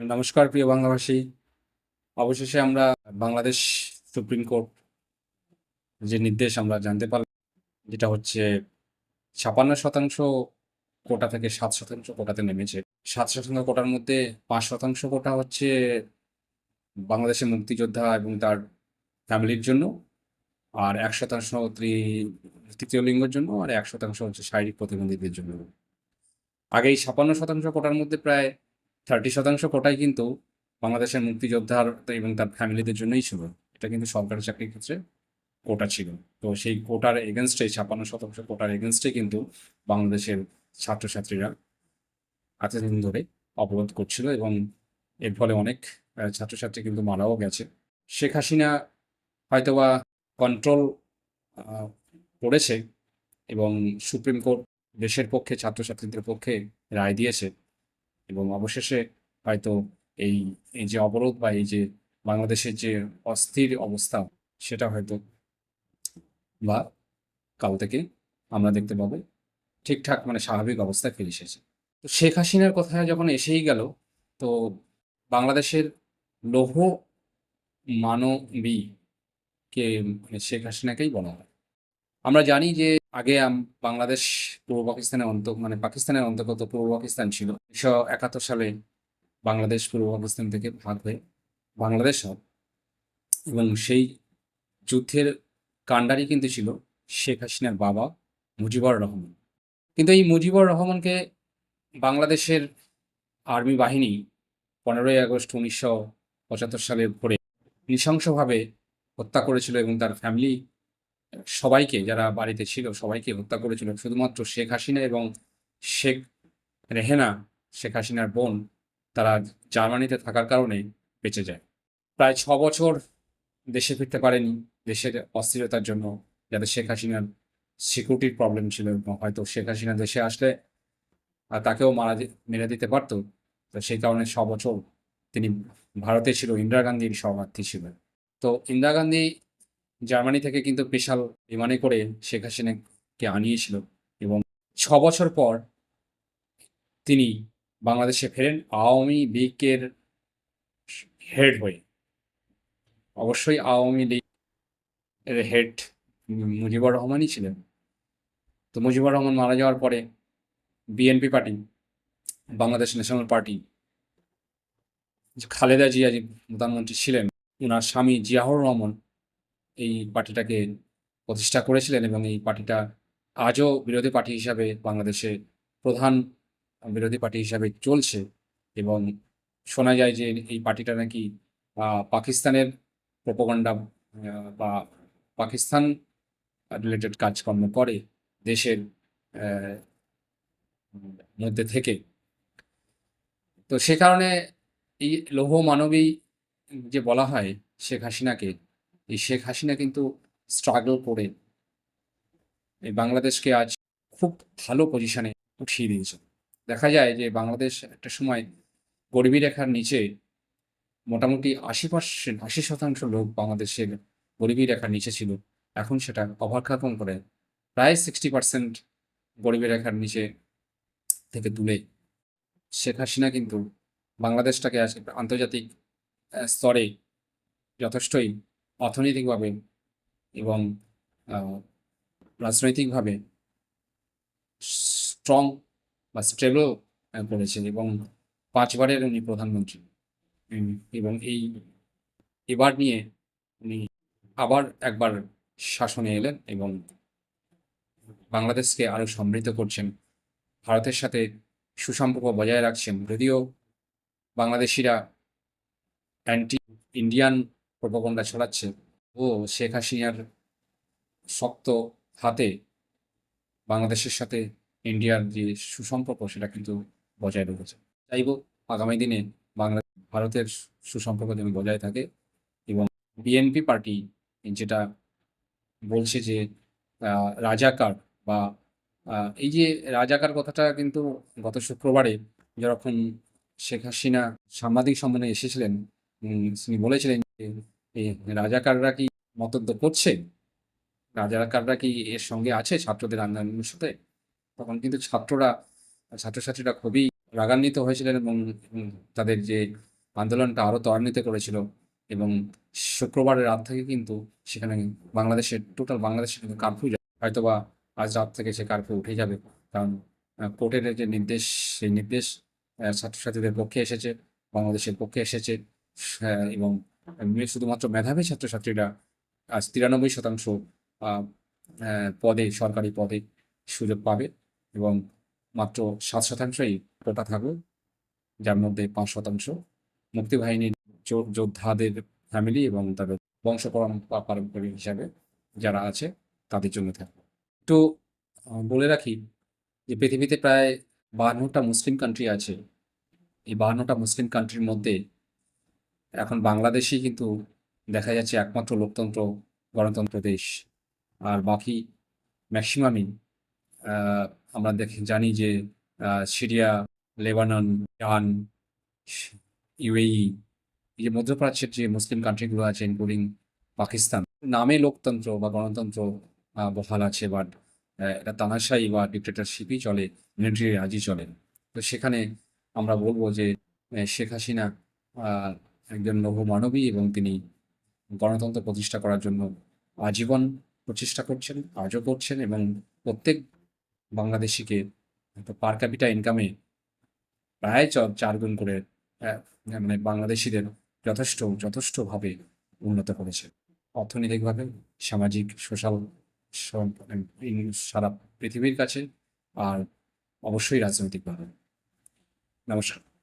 নমস্কার, প্রিয় বাংলাভাষী। অবশেষে আমরা বাংলাদেশ সুপ্রিম কোর্ট যে নির্দেশ আমরা জানতে পারলাম, যেটা হচ্ছে ছাপান্ন শতাংশ কোটা থেকে সাত শতাংশ কোটাতে নেমেছে। সাত শতাংশ কোটার মধ্যে পাঁচ শতাংশ কোটা হচ্ছে বাংলাদেশের মুক্তিযোদ্ধা এবং তার ফ্যামিলির জন্য, আর এক শতাংশ তৃতীয় লিঙ্গের জন্য, আর এক শতাংশ হচ্ছে শারীরিক প্রতিবন্ধীদের জন্য। আগে এই ছাপান্ন শতাংশ কোটার মধ্যে প্রায় থার্টি শতাংশ কোটাই কিন্তু বাংলাদেশের মুক্তিযোদ্ধার এবং তার ফ্যামিলিদের জন্যই ছিল। এটা কিন্তু সরকারি চাকরির ক্ষেত্রে কোটা ছিল। তো সেই কোটার এগেনস্টে ছাপান্ন শতাংশ কোটার এগেনস্টে কিন্তু বাংলাদেশের ছাত্রছাত্রীরা এতদিন ধরে অবরোধ করছিল এবং এর ফলে অনেক ছাত্রছাত্রী কিন্তু মারাও গেছে। শেখ হাসিনা হয়তোবা কন্ট্রোল করেছে এবং সুপ্রিম কোর্ট দেশের পক্ষে, ছাত্রছাত্রীদের পক্ষে রায় দিয়েছে। এবং অবশেষে হয়তো এই এই যে অবরোধ বা এই যে বাংলাদেশের যে অস্থির অবস্থা, সেটা হয়তো বা কাল থেকে আমরা দেখতে পাবো। ঠিকঠাক মানে স্বাভাবিক অবস্থায় ফিরে এসেছে। তো শেখ হাসিনার কথা যখন এসেই গেল, তো বাংলাদেশের লৌহ মানবী কে মানে শেখ হাসিনাকেই বলা হয়। আমরা জানি যে আগে বাংলাদেশ, পূর্ব পাকিস্তানের অন্ত মানে পাকিস্তানের অন্তর্গত পূর্ব পাকিস্তান ছিল। উনিশশো একাত্তর সালে বাংলাদেশ, পূর্ব পাকিস্তান থেকে ভাগ হয়ে বাংলাদেশ হয়। এবং সেই যুদ্ধের কাণ্ডারি কিন্তু ছিল শেখ হাসিনার বাবা মুজিবুর রহমান। কিন্তু এই মুজিবুর রহমানকে বাংলাদেশের আর্মি বাহিনী পনেরোই আগস্ট উনিশশো পঁচাত্তর সালের ভোরে নৃশংসভাবে হত্যা করেছিল এবং তার ফ্যামিলি সবাইকে, যারা বাড়িতে ছিল, সবাইকে হত্যা করেছিল। শুধুমাত্র শেখ হাসিনা এবং শেখ রেহেনা, শেখ হাসিনার বোন, তারা জার্মানিতে থাকার কারণে বেঁচে যায়। প্রায় ছ বছর দেশে ফিরতে পারেনি। দেশের অস্থিরতার জন্য যাতে শেখ হাসিনার সিকিউরিটির প্রবলেম ছিল হয়তো শেখ হাসিনা দেশে আসলে তাকেও মারা মেরে দিতে পারতো। তো সেই কারণে ছ বছর তিনি ভারতে ছিল, ইন্দিরা গান্ধীর শরণার্থী ছিলেন তো ইন্দিরা গান্ধী জার্মানি থেকে কিন্তু স্পেশাল বিমানে করে শেখ হাসিনাকে আনিয়েছিল এবং ছ বছর পর তিনি বাংলাদেশে ফেরেন আওয়ামী লীগের হেড হয়ে। অবশ্যই আওয়ামী লীগ এর হেড মুজিবুর রহমানই ছিলেন। তো মুজিবুর রহমান মারা যাওয়ার পরে BNP party, Bangladesh national party, Khaleda Zia যে প্রধানমন্ত্রী ছিলেন ওনার স্বামী জিয়াউর রহমান এই পার্টিটাকে প্রতিষ্ঠা করেছিলেন এবং এই পার্টিটা আজও বিরোধী পার্টি হিসাবে বাংলাদেশে প্রধান বিরোধী পার্টি হিসাবে চলছে এবং শোনা যায় যে এই পার্টিটা নাকি পাকিস্তানের প্রোপাগান্ডা বা পাকিস্তান রিলেটেড কাজকর্ম করে দেশের মধ্যে থেকে। তো সে কারণে এই লৌহ মানবী যে বলা হয় শেখ হাসিনাকে এই শেখ হাসিনা কিন্তু স্ট্রাগল করে এই বাংলাদেশকে আজ খুব ভালো পজিশনে উঠিয়ে দিয়েছে। দেখা যায় যে বাংলাদেশ একটা সময় গরিবী রেখার নিচে মোটামুটি আশি পার্সেন্ট, আশি শতাংশ লোক বাংলাদেশের গরিবী রেখার নিচে ছিল। এখন সেটা অভাক্ষাপন করে প্রায় সিক্সটি পার্সেন্ট গরিবী রেখার নিচে থেকে তুলে শেখ হাসিনা কিন্তু বাংলাদেশটাকে আজকে আন্তর্জাতিক স্তরে যথেষ্টই অর্থনৈতিকভাবে এবং রাজনৈতিকভাবে স্ট্রং বা স্টেবল করেছে এবং পাঁচবারের উনি প্রধানমন্ত্রী। এবং এই, এবার নিয়ে উনি আবার একবার শাসনে এলেন এবং বাংলাদেশকে আরও সমৃদ্ধ করছেন। ভারতের সাথে সুসম্পর্ক বজায় রাখছেন যদিও বাংলাদেশিরা অ্যান্টি ইন্ডিয়ান প্রপাগন্ডা ছড়াচ্ছে। ও শেখ হাসিনার শক্ত হাতে বাংলাদেশের সাথে ইন্ডিয়ার যে সুসম্পর্ক, সেটা কিন্তু বজায় রেখেছে। চাইব আগামী দিনে বাংলা ভারতের সুসম্পর্ক যেন বজায় থাকে এবং বিএনপি পার্টি যেটা বলছে যে রাজাকার বা এই যে রাজাকার কথাটা কিন্তু গত শুক্রবারে যখন শেখ হাসিনা সাংবাদিক সম্মেলনে এসেছিলেন তিনি বলেছিলেন যে রাজাকাররা কি মতদ্য করছে? রাজাকাররা কি এর সঙ্গে আছে ছাত্রদের আন্দোলনের সাথে তখন কিন্তু ছাত্ররা, ছাত্রছাত্রীরা খুবই রাগান্বিত হয়েছিলেন এবং তাদের যে আন্দোলনটা আরও ত্বরান্বিত করেছিল এবং শুক্রবারের রাত থেকে কিন্তু সেখানে বাংলাদেশের, টোটাল বাংলাদেশের কিন্তু কারফিউ হয়তোবা আজ রাত থেকে সে কারফিউ উঠে যাবে কারণ কোর্টের যে নির্দেশ, সেই নির্দেশ ছাত্রছাত্রীদের পক্ষে এসেছে, বাংলাদেশের পক্ষে এসেছে। এবং শুধুমাত্র মেধাবী ছাত্রছাত্রীরা আজ তিরানব্বই শতাংশ পদে সরকারি পদে সুযোগ পাবে এবং মাত্র সাত শতাংশই কোটা থাকবে যার মধ্যে পাঁচ শতাংশ মুক্তিবাহিনীর যোদ্ধাদের ফ্যামিলি এবং তাদের বংশ পরম্পরা পারম্পরিক হিসাবে যারা আছে তাদের জন্য থাকবে। আহ, বলে রাখি যে পৃথিবীতে প্রায় বাহান্নটা মুসলিম কান্ট্রি আছে। এই বাহান্নটা মুসলিম কান্ট্রির মধ্যে এখন বাংলাদেশই কিন্তু দেখা যাচ্ছে একমাত্র লোকতন্ত্র, গণতন্ত্র দেশ। আর বাকি ম্যাক্সিমামই আমরা দেখি, জানি যে সিরিয়া, লেবানন, ইরান ইউএই এই যে মধ্যপ্রাচ্যের যে মুসলিম কান্ট্রিগুলো আছে ইনক্লুডিং পাকিস্তান, নামে লোকতন্ত্র বা গণতন্ত্র বহাল আছে বাট এটা তানাশাই বা ডিক্টেটরশিপই চলে মিলিটারি রাজি চলে। তো সেখানে আমরা বলব যে শেখ হাসিনা একজন লৌহ মানবী এবং তিনি গণতন্ত্র প্রতিষ্ঠা করার জন্য আজীবন প্রচেষ্টা করছেন আজও করছেন এবং প্রত্যেক বাংলাদেশিকে পার ক্যাপিটা ইনকামে প্রায় চার গুণ করে মানে বাংলাদেশিদের যথেষ্ট, যথেষ্টভাবে উন্নত করেছে। অর্থনৈতিকভাবে, সামাজিক, সোশ্যাল সারা পৃথিবীর কাছে আর অবশ্যই রাজনৈতিকভাবে। নমস্কার।